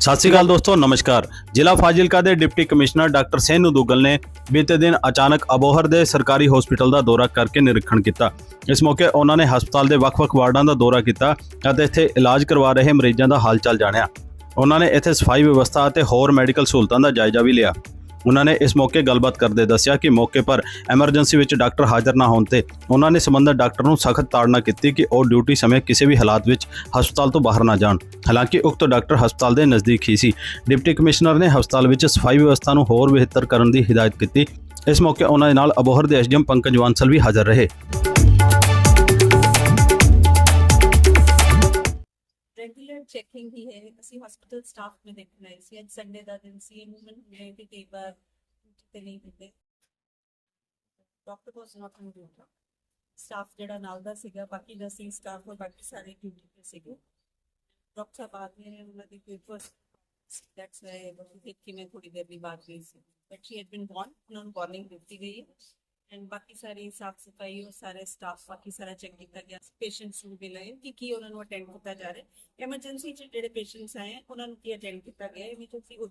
ਸਤਿ ਸ਼੍ਰੀ ਅਕਾਲ ਦੋਸਤੋ, ਨਮਸਕਾਰ। ਜ਼ਿਲ੍ਹਾ ਫਾਜ਼ਿਲਕਾ ਦੇ deputy commissioner doctor Senu Duggal ਨੇ ਬੀਤੇ ਦਿਨ ਅਚਾਨਕ ਅਬੋਹਰ ਦੇ ਸਰਕਾਰੀ ਹਸਪਤਾਲ ਦਾ ਦੌਰਾ ਕਰਕੇ ਨਿਰੀਖਣ ਕੀਤਾ। ਇਸ ਮੌਕੇ ਉਹਨਾਂ ਨੇ ਹਸਪਤਾਲ ਦੇ ਵੱਖ-ਵੱਖ ਵਾਰਡਾਂ ਦਾ ਦੌਰਾ ਕੀਤਾ ਅਤੇ ਇੱਥੇ ਇਲਾਜ ਕਰਵਾ ਰਹੇ ਮਰੀਜ਼ਾਂ ਦਾ ਹਾਲ-ਚਾਲ ਜਾਣਿਆ। ਉਹਨਾਂ ਨੇ ਇੱਥੇ ਸਫ਼ਾਈ ਵਿਵਸਥਾ ਅਤੇ ਹੋਰ ਮੈਡੀਕਲ ਸਹੂਲਤਾਂ ਦਾ ਜਾਇਜ਼ਾ ਵੀ ਲਿਆ। ਉਹਨਾਂ ਨੇ ਇਸ ਮੌਕੇ ਗੱਲਬਾਤ ਕਰਦੇ ਦੱਸਿਆ ਕਿ ਮੌਕੇ ਪਰ ਐਮਰਜੈਂਸੀ ਵਿੱਚ ਡਾਕਟਰ ਹਾਜ਼ਰ ਨਾ ਹੋਣ ਤੇ ਉਹਨਾਂ ਨੇ ਸੰਬੰਧਤ ਡਾਕਟਰ ਨੂੰ ਸਖਤ ਤਾੜਨਾ ਕੀਤੀ ਕਿ ਉਹ ਡਿਊਟੀ ਸਮੇਂ ਕਿਸੇ ਵੀ ਹਾਲਾਤ ਵਿੱਚ ਹਸਪਤਾਲ ਤੋਂ ਬਾਹਰ ਨਾ ਜਾਣ। ਹਾਲਾਂਕਿ ਉਕਤ ਡਾਕਟਰ ਹਸਪਤਾਲ ਦੇ ਨਜ਼ਦੀਕ ਹੀ ਸੀ। ਡਿਪਟੀ ਕਮਿਸ਼ਨਰ ਨੇ ਹਸਪਤਾਲ ਵਿੱਚ ਸਫ਼ਾਈ ਵਿਵਸਥਾ ਨੂੰ ਹੋਰ ਬਿਹਤਰ ਕਰਨ ਦੀ ਹਦਾਇਤ ਕੀਤੀ। ਇਸ ਮੌਕੇ ਉਹਨਾਂ ਦੇ ਨਾਲ ਅਬੋਹਰ ਦੇ ਐਸਡੀਐਮ ਪੰਕਜ ਵਾਂਸਲ ਵੀ ਹਾਜ਼ਰ ਰਹੇ। ਰੈਗੂਲਰ ਚੈਕਿੰਗ ਹੀ ਹੈ। ਅਸੀਂ ਹਸਪੀਟਲ ਸਟਾਫ ਨੂੰ ਦੇਖਣਾ ਹੈ ਸੀ। ਅੱਜ ਸੰਡੇ ਦਾ ਦਿਨ ਸੀ। ਮੂਵਮੈਂਟ ਹੁੰਦੇ ਕਿ ਕਈ ਵਾਰ ਤੇ ਨਹੀਂ ਹੁੰਦੇ doctor was not in duty staff ਜਿਹੜਾ ਨਾਲ ਦਾ ਸੀਗਾ, ਬਾਕੀ ਨਰਸਿੰਗ ਸਟਾਫ ਔਰ ਬਾਕੀ ਸਾਰੇ ਡਿਊਟੀ ਤੇ ਸੀਗੇ। ਡਾਕਟਰ ਸਾਹਿਬ ਆਦਮੀ ਨੇ ਉਹਨਾਂ ਦੀ ਪੇਪਰਸ ਦੈਟਸ ਵਾਈ ਉਹ ਕਿ ਮੈਂ ਥੋੜੀ ਦੇਰ ਲਈ ਬਾਤ ਗਈ ਸੀ but she had been born ਉਹਨਾਂ ਨੂੰ ਵਾਰਨਿੰਗ ਦਿੱਤੀ ਗਈ ਐਂਡ ਬਾਕੀ ਸਾਰੀ ਸਾਫ਼ ਸਫ਼ਾਈ ਉਹ ਸਾਰੇ ਸਟਾਫ ਬਾਕੀ ਸਾਰਾ ਚੈੱਕ ਕੀਤਾ ਗਿਆ। ਪੇਸ਼ੈਂਟਸ ਨੂੰ ਵੀ ਲਏ ਕਿ ਕੀ ਉਹਨਾਂ ਨੂੰ ਅਟੈਂਡ ਕੀਤਾ ਜਾ ਰਿਹਾ। ਐਮਰਜੈਂਸੀ ਚ ਜਿਹੜੇ ਪੇਸ਼ੈਂਟਸ ਆਏ ਹੈ, ਉਹਨਾਂ ਨੂੰ ਕੀ ਅਟੈਂਡ ਕੀਤਾ ਗਿਆ ਹੈ ਵੀ ਤੁਸੀਂ ਉਹ